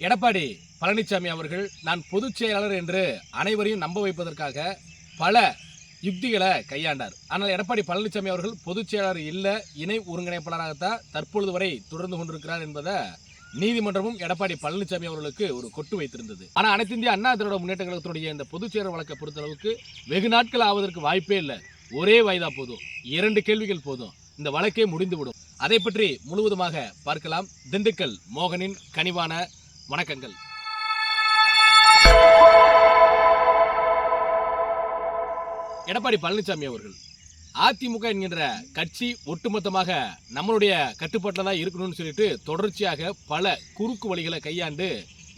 எடப்பாடி பழனிசாமி அவர்கள் நான் பொதுச் செயலாளர் என்று அனைவரையும் நம்ப வைப்பதற்காக பல யுக்திகளை கையாண்டார். ஆனால் எடப்பாடி பழனிசாமி அவர்கள் பொதுச் செயலாளர் இல்லை இணை ஒருங்கிணைப்பாளராகத்தான் தற்பொழுது வரை தொடர்ந்து கொண்டிருக்கிறார் என்பதை நீதிமன்றமும் எடப்பாடி பழனிசாமி அவர்களுக்கு ஒரு கொட்டு வைத்திருந்தது. ஆனால் அனைத்து இந்திய அண்ணா திராவிட முன்னேற்ற கழகத்தினுடைய இந்த பொதுச் செயலர் வழக்கை பொறுத்தளவுக்கு வெகு நாட்கள் ஆவதற்கு வாய்ப்பே இல்லை. ஒரே வயதா போதும். இரண்டு கேள்விகள் போதும். இந்த வழக்கே முடிந்துவிடும். அதை பற்றி முழுவதுமாக பார்க்கலாம் திண்டுக்கல் மோகனின் கனிவான வணக்கங்கள். எடப்பாடி பழனிசாமி அவர்கள் அதிமுக என்கின்ற கட்சி ஒட்டுமொத்தமாக நம்மளுடைய கட்டுப்பாட்டில் தான் இருக்கணும்னு சொல்லிட்டு தொடர்ச்சியாக பல குறுக்கு வழிகளை கையாண்டு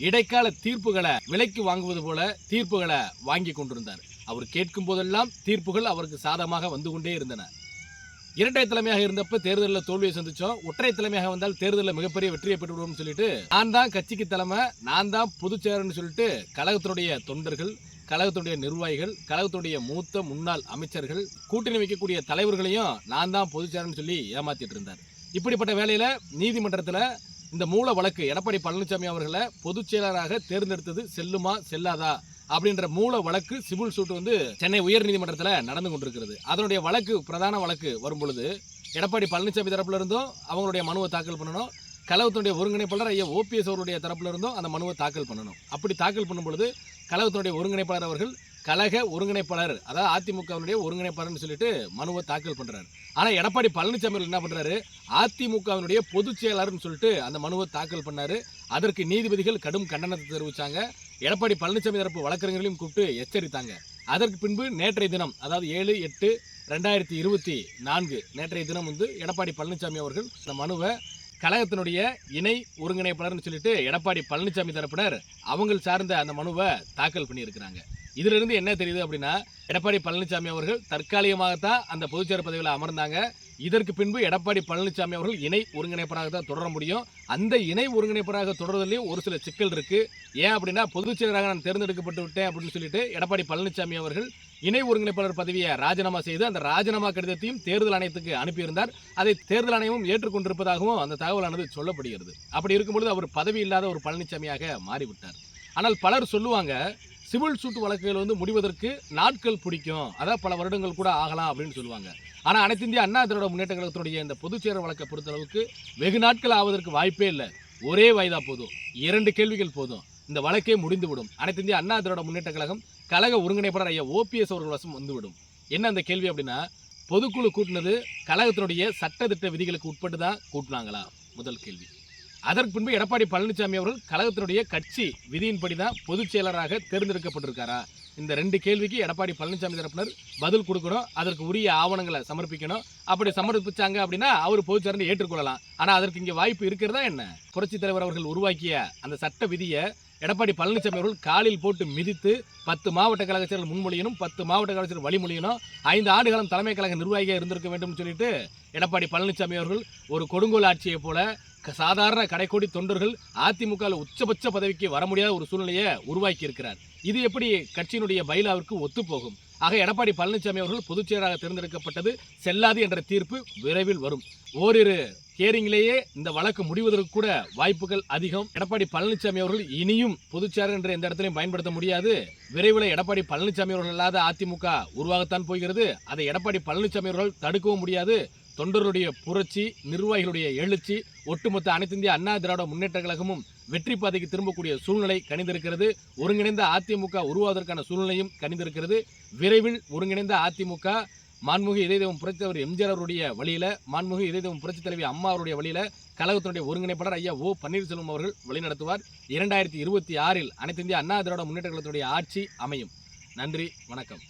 இடைக்கால தீர்ப்புகளை விலைக்கு வாங்குவது போல தீர்ப்புகளை வாங்கி கொண்டிருந்தார். அவர் கேட்கும் போதெல்லாம் தீர்ப்புகள் அவருக்கு சாதமாக வந்து கொண்டே இருந்தன. இரட்டை தலைமையாக இருந்தப்ப தேர்தலில் தோல்வியை சந்திச்சோம். ஒற்றை தலைமையாக வந்தால் தேர்தலில் மிகப்பெரிய வெற்றியை பெற்றுவிடுவோம்னு சொல்லிட்டு நான் தான் கட்சிக்கு தலைமை நான் தான் பொதுச்செயலர்னு சொல்லிட்டு கழகத்தினுடைய தொண்டர்கள் கழகத்துடைய நிர்வாகிகள் கழகத்துடைய மூத்த முன்னாள் அமைச்சர்கள் கூட்டணி வைக்கக்கூடிய தலைவர்களையும் நான் தான் பொதுச்செயலர்னு சொல்லி ஏமாத்திட்டு இருந்தார். இப்படிப்பட்ட வேலையில் நீதிமன்றத்தில் இந்த மூல வழக்கு எடப்பாடி பழனிசாமி அவர்களை பொதுச்செயலராக தேர்ந்தெடுத்தது செல்லுமா செல்லாதா? அப்படின்ற மூல வழக்கு சிவில் சூட் வந்து சென்னை உயர்நீதிமன்றத்தில் நடந்து கொண்டிருக்கிறது. அதனுடைய வழக்கு பிரதான வழக்கு வரும் பொழுது எடப்பாடி பழனிசாமி தரப்புல இருந்தும் அவங்களுடைய மனுவை தாக்கல் பண்ணணும். கழகத்தினுடைய ஒருங்கிணைப்பாளர் ஐயா ஓபிஎஸ் அவருடைய தரப்புல இருந்தும் அந்த மனுவை தாக்கல் பண்ணணும். அப்படி தாக்கல் பண்ணும் பொழுது கழகத்தினுடைய ஒருங்கிணைப்பாளர் அவர்கள் கழக ஒருங்கிணைப்பாளர் அதாவது அதிமுகவினுடைய ஒருங்கிணைப்பாளர்னு சொல்லிட்டு மனுவை தாக்கல் பண்றாரு. ஆனா எடப்பாடி பழனிசாமி என்ன பண்றாரு? அதிமுகவினுடைய பொதுச் செயலாளர்னு சொல்லிட்டு அந்த மனுவை தாக்கல் பண்ணாரு. அதற்கு நீதிபதிகள் கடும் கண்டனத்தை தெரிவித்தாங்க எடப்பாடி பழனிசாமி தரப்பு வழக்கறிஞர்களையும் கூப்பிட்டு எச்சரித்தாங்க. அதற்கு பின்பு நேற்றைய தினம் அதாவது ஏழு எட்டு ரெண்டாயிரத்தி இருபத்தி நான்கு நேற்றைய தினம் வந்து எடப்பாடி பழனிசாமி அவர்கள் இந்த மனுவை கழகத்தினுடைய இணை ஒருங்கிணைப்பாளர்னு சொல்லிட்டு எடப்பாடி பழனிசாமி தரப்பினர் அவங்க சார்ந்த அந்த மனுவை தாக்கல் பண்ணியிருக்கிறாங்க. இதுல இருந்து என்ன தெரியுது அப்படின்னா எடப்பாடி பழனிசாமி அவர்கள் தற்காலிகமாகத்தான் அந்த பொதுச்சேர் பதவியில் அமர்ந்தாங்க. இதற்கு பின்பு எடப்பாடி பழனிசாமி அவர்கள் இணை ஒருங்கிணைப்பராக தான் தொடர முடியும். அந்த இணை ஒருங்கிணைப்பராக தொடர்றதுலேயும் ஒரு சில சிக்கல் இருக்கு. ஏன் அப்படின்னா பொதுச்செயலராக நான் தேர்ந்தெடுக்கப்பட்டு விட்டேன் அப்படின்னு சொல்லிட்டு எடப்பாடி பழனிசாமி அவர்கள் இணை ஒருங்கிணைப்பாளர் பதவியை ராஜினாமா செய்து அந்த ராஜினாமா கடிதத்தையும் தேர்தல் ஆணையத்துக்கு அனுப்பியிருந்தார். அதை தேர்தல் ஆணையமும் ஏற்றுக்கொண்டிருப்பதாகவும் அந்த தகவலானது சொல்லப்படுகிறது. அப்படி இருக்கும்பொழுது அவர் பதவி இல்லாத ஒரு பழனிசாமியாக மாறிவிட்டார். ஆனால் பலர் சொல்லுவாங்க சிவில் சூட்டு வழக்குகள் வந்து முடிவதற்கு நாட்கள் பிடிக்கும். அதாவது பல வருடங்கள் கூட ஆகலாம் அப்படின்னு சொல்லுவாங்க. ஆனால் அனைத்து இந்திய அண்ணா திராவிட முன்னேற்ற கழகத்தினுடைய இந்த பொதுச்சேர வழக்கை பொறுத்தளவுக்கு வெகு நாட்கள் ஆவதற்கு வாய்ப்பே இல்லை. ஒரே வயதாக போதும். இரண்டு கேள்விகள் போதும். இந்த வழக்கே முடிந்துவிடும். அனைத்து இந்திய அண்ணா திராவிட முன்னேற்ற கழகம் கழக ஒருங்கிணைப்பாளர் ஐயா ஓபிஎஸ் அவர்கள் வசம் வந்துவிடும். என்ன அந்த கேள்வி அப்படின்னா பொதுக்குழு கூட்டினது கழகத்தினுடைய சட்டத்திட்ட விதிகளுக்கு உட்பட்டு தான் கூட்டினாங்களா? முதல் கேள்வி. அதற்கு பின்பு எடப்பாடி பழனிசாமி அவர்கள் கழகத்தினுடைய கட்சி விதியின்படி தான் பொதுச் செயலராக தேர்ந்தெடுக்கப்பட்டிருக்காரா? இந்த ரெண்டு கேள்விக்கு எடப்பாடி பழனிசாமி தரப்பினர் பதில் கொடுக்கணும் அதற்கு உரிய ஆவணங்களை சமர்ப்பிக்கணும். அப்படி சமர்ப்பிச்சாங்க அப்படின்னா அவர் பொதுச் ஏற்றுக்கொள்ளலாம். ஆனால் அதற்கு இங்கே வாய்ப்பு இருக்கிறதா என்ன? புரட்சித் தலைவர் அவர்கள் உருவாக்கிய அந்த சட்ட விதியை எடப்பாடி பழனிசாமி அவர்கள் காலில் போட்டு மிதித்து பத்து மாவட்ட கழக செயலர் முன்மொழியணும் பத்து மாவட்ட கழக செயலர் வழிமொழியணும் ஐந்து ஆண்டு காலம் தலைமை கழக நிர்வாகியாக இருந்திருக்க வேண்டும் சொல்லிட்டு எடப்பாடி பழனிசாமி அவர்கள் ஒரு கொடுங்கோல் ஆட்சியை போல சாதாரண கடைக்கோடி தொண்டர்கள் அதிமுக உச்சபட்ச பதவிக்கு வர முடியாத ஒரு சூழ்நிலையை உருவாக்கி இருக்கிறார் இது எப்படி கட்சியினுடைய பைலாவிற்கு ஒத்துப்போகும்? ஆக எடப்பாடி பழனிசாமி அவர்கள் பொதுச் செயலராக தேர்ந்தெடுக்கப்பட்டது செல்லாது என்ற தீர்ப்பு விரைவில் வரும். ஓரிரு ஹியரிங்கிலேயே இந்த வழக்கு முடிவதற்கு கூட வாய்ப்புகள் அதிகம். எடப்பாடி பழனிசாமி அவர்கள் இனியும் பொதுச்செயலர் என்ற எந்த இடத்திலையும் பயன்படுத்த முடியாது. விரைவில் எடப்பாடி பழனிசாமி அவர்கள் இல்லாத அதிமுக உருவாகத்தான் போகிறது. அதை எடப்பாடி பழனிசாமி அவர்கள் தடுக்கவும் முடியாது. தொண்டருடைய புரட்சி நிர்வாகிகளுடைய எழுச்சி ஒட்டுமொத்த அனைத்திந்திய அண்ணா திராவிட முன்னேற்ற கழகமும் வெற்றி பாதைக்கு திரும்பக்கூடிய சூழ்நிலை கணிந்திருக்கிறது ஒருங்கிணைந்த அதிமுக உருவாவதற்கான சூழ்நிலையும் கணிந்திருக்கிறது விரைவில் ஒருங்கிணைந்த அதிமுக மாண்புமிகு இதயதேவம் புரட்சி தலைவர் எம்ஜிஆர் அவருடைய வழியில் மாண்புமிகு இதயதேவம் புரட்சி தலைவி அம்மா அவருடைய வழியில் கழகத்தினுடைய ஒருங்கிணைப்பாளர் ஐயா ஓ. பன்னீர்செல்வம் அவர்கள் வழிநடத்துவார். இரண்டாயிரத்தி இருபத்தி ஆறில் அனைத்திந்திய அண்ணா திராவிட முன்னேற்ற கழகத்தினுடைய ஆட்சி அமையும். நன்றி வணக்கம்.